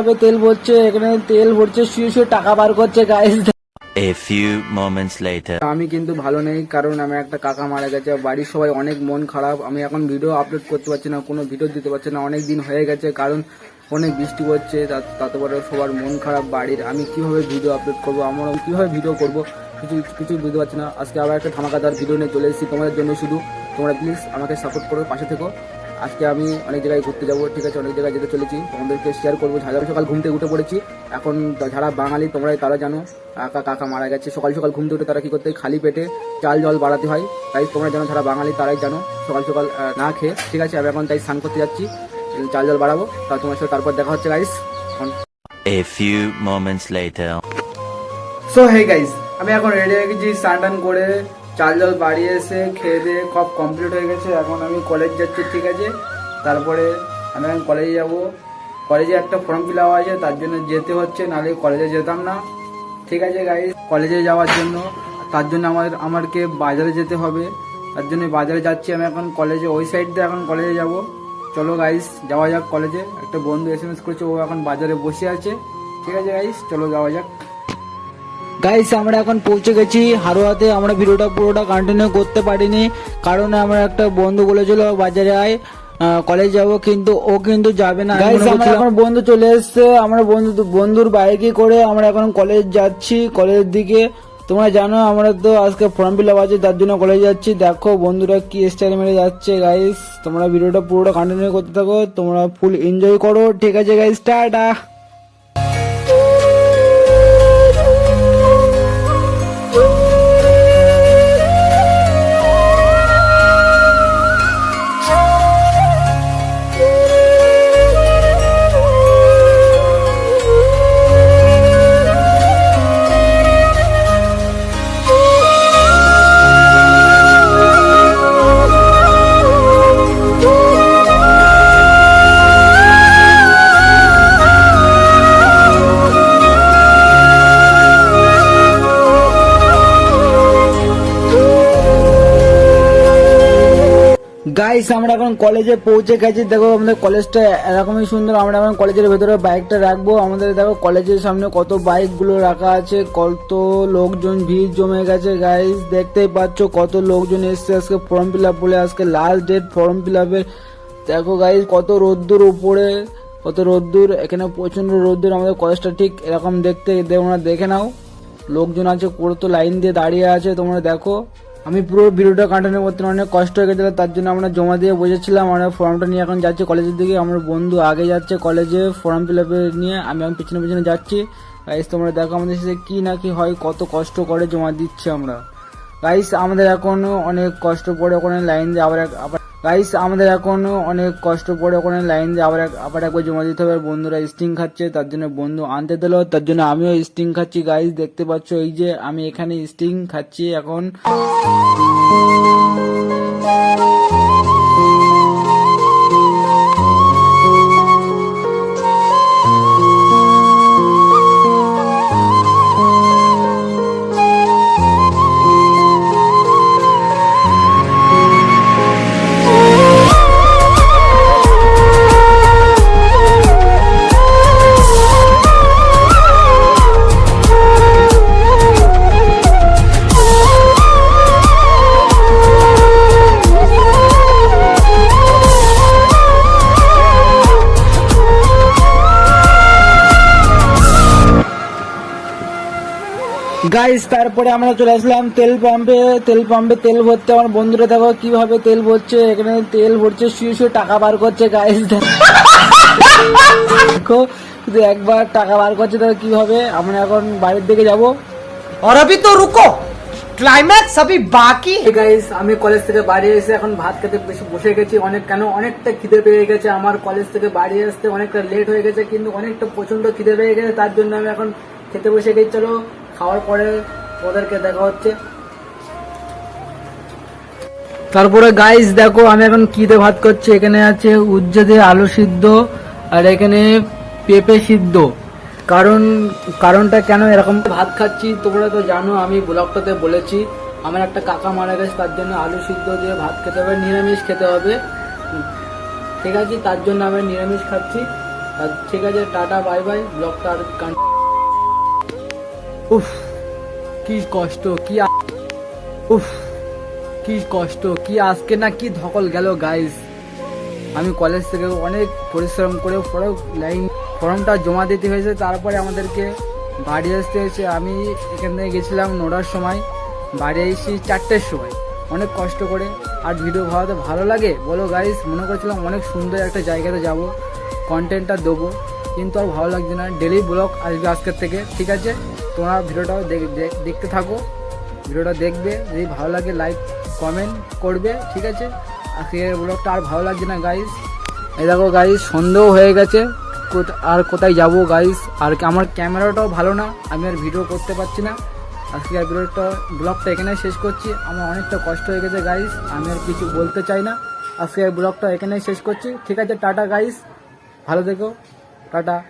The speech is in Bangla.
কীভাবে তেল ভরছে এখানে তেল ভরছে শুয়ে শুয়ে টাকা বার করছে guys A few moments later. আমি কিন্তু ভালো নেই কারণ আমার একটা কাকা মারা গেছে বাড়ির সবাই অনেক মন খারাপ। আমি এখন ভিডিও আপলোড করতে পারছি না কোনো ভিডিও দিতে পারছি না অনেক দিন হয়ে গেছে কারণ অনেক বৃষ্টি পড়ছে তাতে পরে সবার মন খারাপ বাড়ির। আমি কীভাবে ভিডিও আপলোড করব আমার কীভাবে ভিডিও করব কিছু কিছু বুঝতে পারছি না। আজকে আবার একটা ধামাকাদার ভিডিও নিয়ে চলে এসেছি তোমাদের জন্য শুধু। তোমরা প্লিজ আমাকে সাপোর্ট করো পাশে থেকো। আজকে আমি অনেক জায়গায় ঘুরতে যাব ঠিক আছে অনেক জায়গায় যেতে চলেছি। তোমাদেরকে শেয়ার করব ঝাঁঝার সকাল ঘুম থেকে উঠে পড়েছি। এখন যারা বাঙালি তোমরাই তারা জানো কাকা কাকা মারা গেছে। সকাল সকাল ঘুম থেকে উঠে তারা কি করতে হয়? খালি পেটে চাল জল বাড়াতে হয়। তাই তোমরা জানো যারা বাঙালি তারাই জানো সকাল সকাল না খেয়ে ঠিক আছে? আমি এখন তাই স্নান করতে যাচ্ছি চাল জল বাড়াবো। তা তোমার সাথে তারপর দেখা হচ্ছে গাইস এখন A few moments later. So hey guys আমি এখন রেডি হয়ে গেছি স্নান টান করে চাল জল বাড়ি এসে খেয়ে দিয়ে সব কমপ্লিট হয়ে গেছে। এখন আমি কলেজ যাচ্ছি, ঠিক আছে? তারপরে আমি এখন কলেজে যাব। কলেজে একটা ফর্ম ফিল আপ আছে, তার জন্য যেতে হচ্ছে, নাহলে কলেজে যেতাম না। ঠিক আছে গাইস কলেজে যাওয়ার জন্য। তার জন্য আমাদের আমাকে বাজারে যেতে হবে। তার জন্য বাজারে যাচ্ছি আমি এখন কলেজে ওই সাইড দিয়ে এখন কলেজে যাব। চলো গাইস যাওয়া যাক কলেজে একটা বন্ধু এস এম এস করেছে, ও এখন বাজারে বসে আছে। ঠিক আছে গাইস চলো, যাওয়া যাক। গাইস আমরা এখন পৌঁছে গেছি হারোয়াতে। আমরা ভিডিওটা পুরোটা কন্টিনিউ করতে পারিনি। কারণ আমার একটা বন্ধু বলেছিল বাজারে আয়। কলেজ যাব কিন্তু ও কিন্তু যাবে না। গাইস আমরা এখন বন্ধু চলে এসেছে। আমরা বন্ধু বন্ধুর বাইকে করে আমরা এখন কলেজ যাচ্ছি। কলেজের দিকে তোমরা জানো আমরা তো আজকে ফর্ম ফিল আপ আছে তার জন্য কলেজ যাচ্ছি। দেখো বন্ধুরা কি স্টাইল মেরে যাচ্ছে গাইস তোমরা ভিডিওটা পুরোটা কন্টিনিউ করতে থাকো। তোমরা ফুল এনজয় করো। ঠিক আছে গাইস টাটা। গাইস আমরা এখন কলেজে পৌঁছে গেছি। দেখো, আমাদের কলেজটা এরকমই সুন্দর। আমরা এখন কলেজের ভেতরে বাইকটা রাখব। আমাদের দেখো কলেজের সামনে কত বাইকগুলো রাখা আছে। কত লোকজন, ভিড় জমে গেছে। গাইস দেখতেই পাচ্ছ কত লোকজন এসছে আজকে ফর্ম ফিল আপ বলে। আজকে লাস্ট ডেট ফর্ম ফিল আপের দেখো গাইস কত রোদ্দুর উপরে। কত রোদ্দুর। এখানে প্রচণ্ড রোদ্দুর। আমাদের কলেজটা ঠিক এরকম দেখতে। তোমরা দেখে নাও। লোকজন আছে, পুরো তো লাইন দিয়ে দাঁড়িয়ে আছে। তোমরা দেখো। আমি পুরো ভিডিওটা কন্টিনিউ করতে অনেক কষ্ট হয়ে গেছিল, তার জন্য আমরা জমা দিয়ে বসেছিলাম, আমরা ফর্মটা নিয়ে এখন যাচ্ছি কলেজের দিকে, আমার বন্ধু আগে যাচ্ছে কলেজে ফর্ম ফিল নিয়ে, আমি এখন পিছনে পিছনে যাচ্ছি। গাইস তোমরা দেখো আমাদের সাথে কি না কি হয়, কত কষ্ট করে জমা দিচ্ছি আমরা। গাইস আমাদের এখন অনেক কষ্ট করে ওখানে লাইন দিয়ে আবার গাইস আমাদের এখনও অনেক কষ্ট পড়ে ওখানে লাইন দিয়ে আবার আবার একবার জমা দিতে হবে। বন্ধুরা স্টিং খাচ্ছে, তার জন্য বন্ধু আনতে দিল, তার জন্য আমিও স্টিং খাচ্ছি। গাইস দেখতে পাচ্ছ এই যে আমি এখানে স্টিং খাচ্ছি এখন। গাইস তারপরে আমরা চলে আসলাম তেল পাম্পে। তেল পাম্পে তেল ভরতে আমার বন্ধুরা দেখো কীভাবে তেল ভরছে। এখানে তেল ভরছে শুয়ে শুয়ে টাকা বার করছে গাইস দেখো। একবার টাকা বার করছে তাহলে কীভাবে। আমরা এখন বাড়ির দিকে যাব। আর তো রুকো ক্লাইম্যাক্স সবই বাকি গাইস আমি কলেজ থেকে বাড়ি এসে এখন ভাত খেতে বেশি বসে গেছি। অনেক কেন অনেকটা খিদে পেয়ে গেছে। আমার কলেজ থেকে বাড়ি আসতে অনেকটা লেট হয়ে গেছে কিন্তু অনেকটা প্রচণ্ড খিদে পেয়ে গেছে। তার জন্য আমি এখন খেতে বসে গেছি। চলো খাওয়ার পরে ওদেরকে দেখা হচ্ছে। তারপরে গাইস দেখো আমি এখন কি দিয়ে ভাত করছি? এখানে আছে উজ্জে দিয়ে আলু সিদ্ধ আর এখানে পেঁপে সিদ্ধ। কারণ কারণটা কেন এরকম? ভাত খাচ্ছি তোমরা তো জানো আমি ব্লগটাতে বলেছি আমার একটা কাকা মারা গেছে তার জন্য আলু সিদ্ধ দিয়ে ভাত খেতে হবে নিরামিষ খেতে হবে। ঠিক আছে তার জন্য আমি নিরামিষ খাচ্ছি। আর ঠিক আছে টাটা বাই বাই ব্লগটা আর উফ, কি কষ্ট, কি উফ, কি কষ্ট, কি আজকে না কি ধকল গেল গাইস আমি কলেজ থেকে অনেক পরিশ্রম করে লাইন ফর্মটা জমা দিতে হয়েছে, তারপরে আমাদেরকে বাড়ি আসতে হয়েছে। আমি এখান থেকে গেছিলাম নটার সময়, বাড়ি এসেছি চারটের সময়। অনেক কষ্ট করে। আর ভিডিও ভাড়াতে ভালো লাগে? বলো গাইস মনে করছিলাম অনেক সুন্দর একটা জায়গাতে যাব কন্টেন্টটা দেবো। কিন্তু আর ভালো লাগছে না। ডেলি ব্লগ আসবে আজকের থেকে, ঠিক আছে? তোমরা ভিডিওটাও দেখ- দেখ- দেখতে থাকো। ভিডিওটা দেখবে, যদি ভালো লাগে লাইক কমেন্ট করবে, ঠিক আছে? আজকের ব্লগটা আর ভালো লাগছে না গাইস এই দেখো গাইস সন্দেহ হয়ে গেছে। আর কোথায় যাব গাইস আর আমার ক্যামেরাটাও ভালো না, আমি আর ভিডিও করতে পারছি না। আজকে আর ভিডিওটা ব্লগটা এখানে শেষ করছি। আমার অনেকটা কষ্ট হয়ে গেছে গাইস আমি আর কিছু বলতে চাই না। আজকে ব্লগটা এখানেই শেষ করছি। ঠিক আছে, টাটা গাইস ভালো থেকো। টাটা।